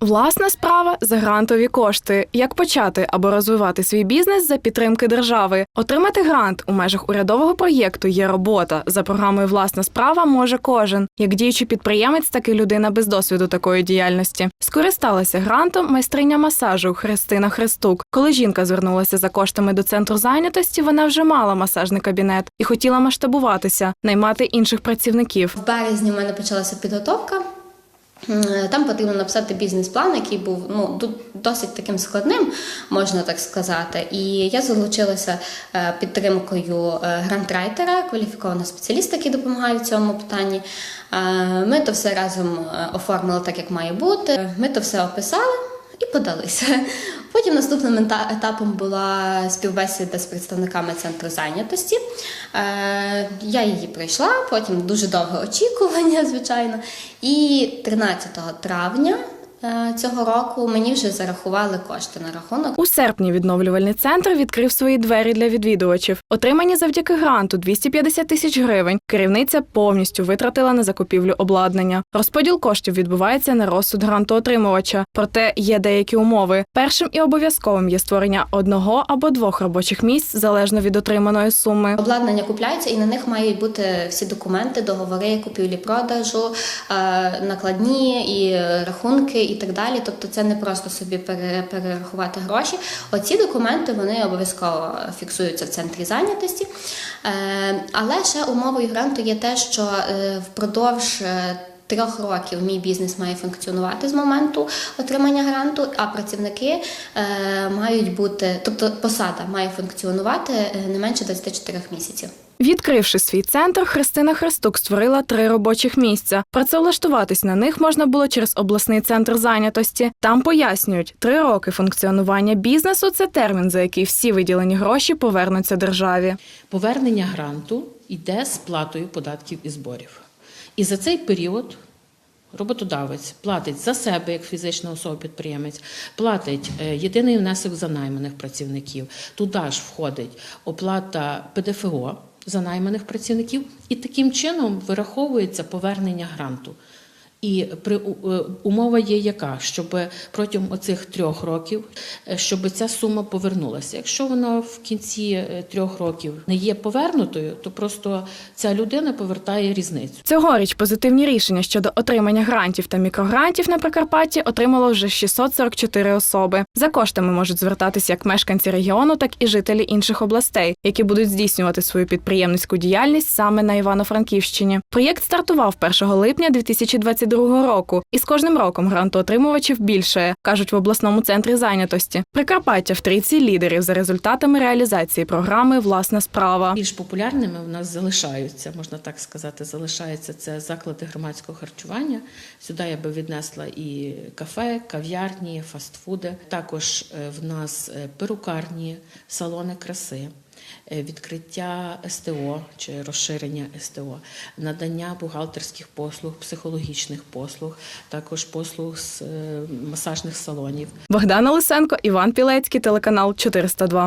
Власна справа за грантові кошти. Як почати або розвивати свій бізнес за підтримки держави? Отримати грант у межах урядового проєкту є робота. За програмою Власна справа може кожен. Як діючий підприємець, так і людина без досвіду такої діяльності. Скористалася грантом майстриня масажу Христина Христук. Коли жінка звернулася за коштами до центру зайнятості, вона вже мала масажний кабінет і хотіла масштабуватися, наймати інших працівників. В березні в мене почалася підготовка. М, Там потрібно написати бізнес-план, який був ну досить таким складним, можна так сказати. І я залучилася е, підтримкою е, грантрайтера, кваліфікованого спеціаліста, який допомагає в цьому питанні. Е, Ми то все разом е, оформили так, як має бути. Ми то все описали і подалися. Потім наступним етапом була співбесіда з представниками центру зайнятості. Е, Я її пройшла, потім дуже довге очікування, звичайно. І 13 травня цього року мені вже зарахували кошти на рахунок. У серпні відновлювальний центр відкрив свої двері для відвідувачів. Отримані завдяки гранту 250 тисяч гривень. Керівниця повністю витратила на закупівлю обладнання. Розподіл коштів відбувається на розсуд грантоотримувача. Проте є деякі умови. Першим і обов'язковим є створення одного або двох робочих місць залежно від отриманої суми. Обладнання купляється, і на них мають бути всі документи, договори купівлі-продажу, е, накладні і рахунки і так далі. Тобто це не просто собі перерахувати гроші. Оці документи вони обов'язково фіксуються в центрі зайнятості. Е, Але ще умовою гранту є те, що е, впродовж е, Трьох років мій бізнес має функціонувати з моменту отримання гранту, а працівники е, мають бути, тобто посада має функціонувати е, не менше 24 місяців. Відкривши свій центр, Христина Христук створила три робочих місця. Працевлаштуватись на них можна було через обласний центр зайнятості. Там пояснюють, три роки функціонування бізнесу це термін, за який всі виділені гроші повернуться державі. Повернення гранту йде з платою податків і зборів. І за цей період роботодавець платить за себе як фізична особа-підприємець, платить е, єдиний внесок за найманих працівників. Туди ж входить оплата ПДФО за найманих працівників, і таким чином вираховується повернення гранту. І при е, умова є яка, щоб протягом оцих трьох років, е, щоб ця сума повернулася. Якщо вона в кінці е, трьох років не є повернутою, то просто ця людина повертає різницю. Цьогоріч позитивні рішення щодо отримання грантів та мікрогрантів на Прикарпатті отримало вже 644 особи. За коштами можуть звертатися як мешканці регіону, так і жителі інших областей, які будуть здійснювати свою підприємницьку діяльність саме на Івано-Франківщині. Проєкт стартував 1 липня 2022 року, і з кожним роком грантоотримувачів більшає, кажуть в обласному центрі зайнятості. Прикарпаття в трійці лідерів за результатами реалізації програми Власна справа. Більш популярними в нас залишаються, можна так сказати, залишаються це заклади громадського харчування. Сюди я би віднесла і кафе, кав'ярні, фастфуди. Також е, в нас е, перукарні, салони краси. Е, Відкриття СТО чи розширення СТО, надання бухгалтерських послуг, психологічних послуг, також послуг з е, масажних салонів. Богдана Лисенко, Іван Пілецький, телеканал 402.